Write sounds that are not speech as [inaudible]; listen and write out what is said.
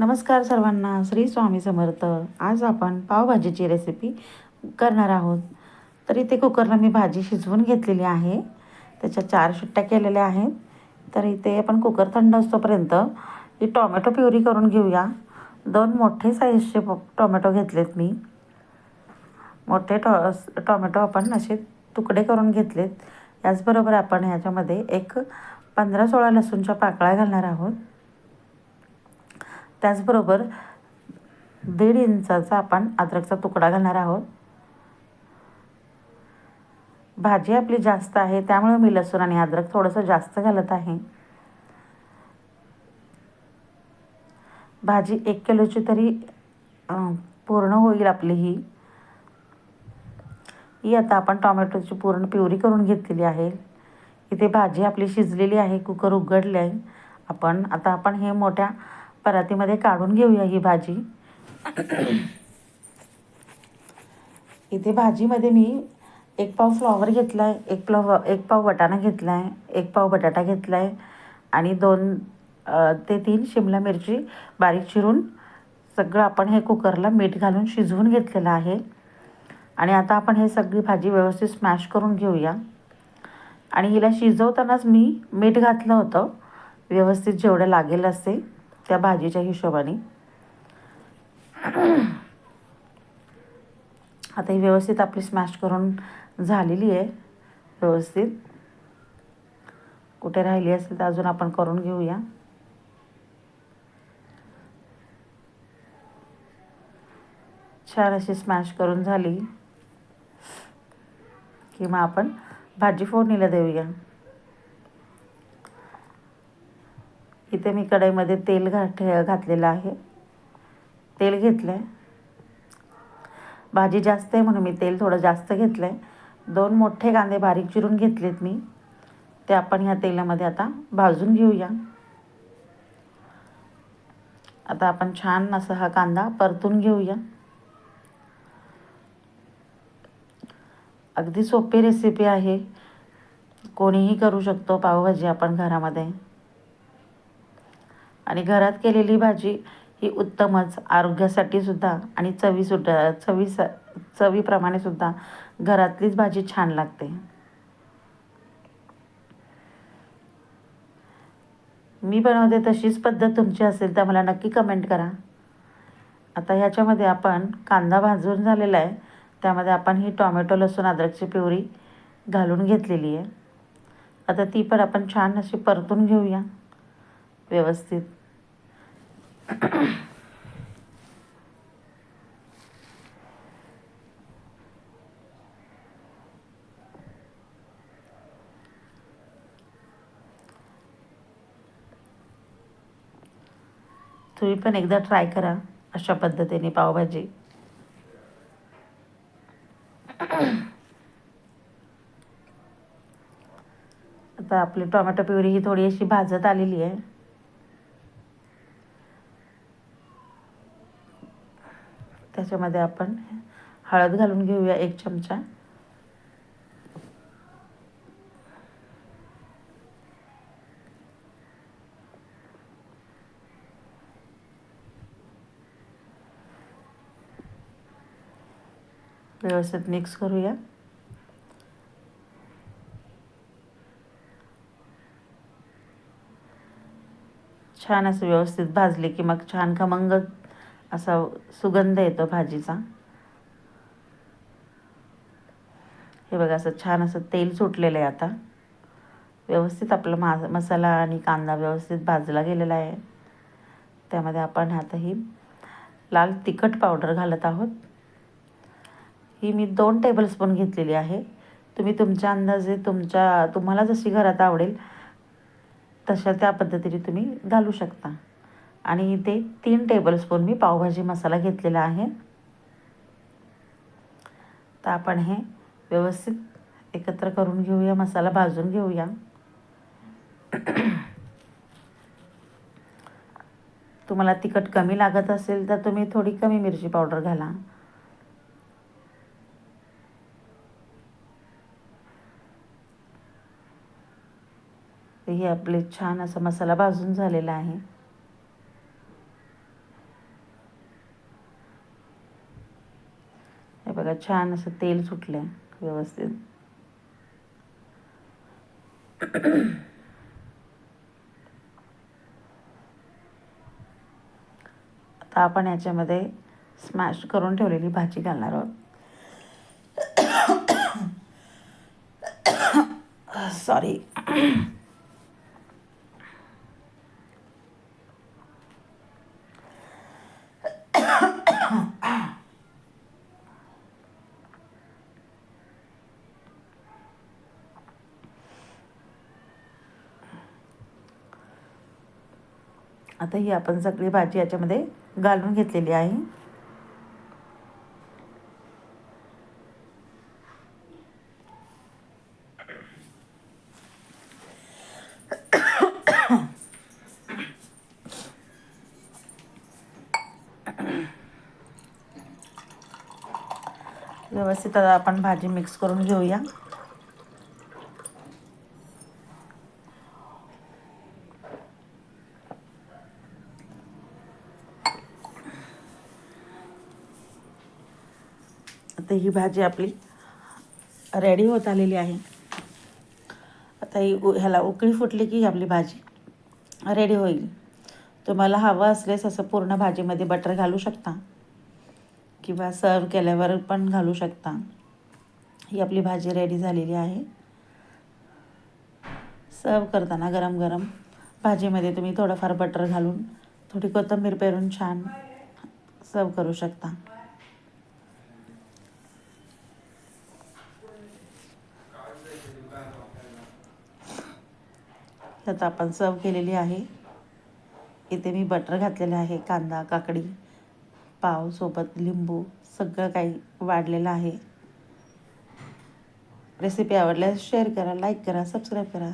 नमस्कार सर्वांना श्री स्वामी समर्थ. आज आपण पावभाजीची रेसिपी करणार आहोत. तर इथे कुकरला मी भाजी शिजवून घेतलेली आहे. त्याच्या चार शिट्ट्या केलेल्या आहेत. तर इथे आपण कुकर थंड असतोपर्यंत ही टॉमॅटो प्युरी करून घेऊया. दोन मोठे साईजचे टॉमॅटो घेतलेत मी. मोठे टॉ टॉमॅटो आपण असे तुकडे करून घेतलेत. याचबरोबर आपण ह्याच्यामध्ये एक पंधरा सोळा लसूणच्या पाकळ्या घालणार आहोत. त्याचबरोबर दीड इंचाचा आपण अद्रकचा तुकडा घालणार आहोत. भाजी आपली जास्त आहे त्यामुळे मी लसूण आणि अद्रक थोडंसं जास्त घालत आहे. भाजी एक किलोची तरी पूर्ण होईल आपली ही ही आता आपण टॉमॅटोची पूर्ण प्युरी करून घेतलेली आहे. इथे भाजी आपली शिजलेली आहे कुकर उघडले आहे आपण आता आपण हे मोठ्या परातीमध्ये काढून घेऊया ही भाजी. इथे भाजीमध्ये मी एक पाव फ्लॉवर घेतला आहे एक प्लव एक पाव वटाणा घेतला आहे एक पाव बटाटा घेतला आहे आणि दोन ते तीन शिमला मिरची बारीक चिरून सगळं आपण हे कुकरला मीठ घालून शिजवून घेतलेलं आहे. आणि आता आपण हे सगळी भाजी व्यवस्थित स्मॅश करून घेऊया. आणि हिला शिजवतानाच मी मीठ घातलं होतं. व्यवस्थित जेवढं लागेल असे त्या भाजीच्या हिशोबाने. आता ही व्यवस्थित आपली स्मॅश करून झालेली आहे. व्यवस्थित. कुठे राहिली असेल तर अजून आपण करून घेऊया. छान अशी स्मॅश करून झाली. की मग आपण भाजी फोडणीला देऊया. इथे मी कढईमध्ये तेल घाट घातलेलं आहे. तेल घेतलं आहे भाजी जास्त आहे म्हणून मी तेल थोडं जास्त घेतलं आहे दोन मोठे कांदे बारीक चिरून घेतलेत मी. ते आपण ह्या तेलामध्ये आता भाजून घेऊया. आता आपण छान असा हा कांदा परतून घेऊया. अगदी सोपी रेसिपी आहे. कोणीही करू शकतो पावभाजी आपण घरामध्ये. आणि घरात केलेली भाजी ही उत्तमच. आरोग्यासाठी सुद्धा आणि चवीसुद्धा चवी चवीप्रमाणे सुद्धा घरातलीच भाजी छान लागते. मी बनवते तशीच पद्धत तुमची असेल तर मला नक्की कमेंट करा. आता ह्याच्यामध्ये आपण कांदा भाजून झालेला आहे. त्यामध्ये आपण ही टॉमॅटो लसूण अद्रकची प्युरी घालून घेतलेली आहे. आता ती पण आपण छान अशी परतून घेऊया. व्यवस्थित. [clears throat] तुम्ही पण एकदा ट्राय करा अशा पद्धतीने पावभाजी. [clears throat] आता आपली टोमॅटो प्युरी ही थोडी अशी भाजत आलेली आहे. ह्याच्यामध्ये आपण हळद घालून घेऊया एक चमचा. व्यवस्थित मिक्स करूया. छान असं व्यवस्थित भाजले की मग छान खमंग असा सुगंध येतो भाजीचा. हे बघा असं छान असं तेल सुटलेलं आहे आता. व्यवस्थित आपला मा मसाला आणि कांदा व्यवस्थित भाजला गेलेला आहे. त्यामध्ये आपण आताही लाल तिखट पावडर घालत आहोत. ही मी दोन टेबलस्पून घेतलेली आहे. तुम्ही तुमच्या अंदाजे तुमच्या तुम्हाला जशी घरात आवडेल तशा त्या पद्धतीने तुम्ही घालू शकता. आणि इथे तीन टेबलस्पून मी पावभाजी मसाला घेतलेला आहे. तर आपण हे व्यवस्थित एकत्र करून घेऊया मसाला भाजून घेऊया. तुम्हाला तिखट कमी लागत असेल तर तुम्ही थोडी कमी मिरची पावडर घाला. हे आपले छान असा मसाला भाजून झालेला आहे बघा छान असं तेल सुटलं व्यवस्थित. आता आपण याच्यामध्ये स्मॅश करून ठेवलेली भाजी घालणार आहोत. [coughs] सॉरी आता ही आपण सगळी भाजी याच्यामध्ये घालून घेतलेली आहे. व्यवस्थित आता आपण भाजी मिक्स करून घेऊया. आता ही भाजी आपली रेडी होत आलेली आहे. आता ही उ- ह्याला उकळी फुटली की ही आपली भाजी रेडी होईल. तुम्हाला हवं असल्यास असं पूर्ण भाजीमध्ये बटर घालू शकता. किंवा सर्व केल्यावर पण घालू शकता. ही आपली भाजी रेडी झालेली आहे. सर्व करताना गरम गरम भाजीमध्ये तुम्ही थोडंफार बटर घालून थोडी कोथिंबीर पेरून छान सर्व करू शकता. ह्यात आपण सर्व केलेली आहे. इथे मी बटर घातलेलं आहे कांदा काकडी पाव सोबत लिंबू सगळं काही वाढलेलं आहे. रेसिपी आवडल्यास शेअर करा लाईक करा सबस्क्राईब करा.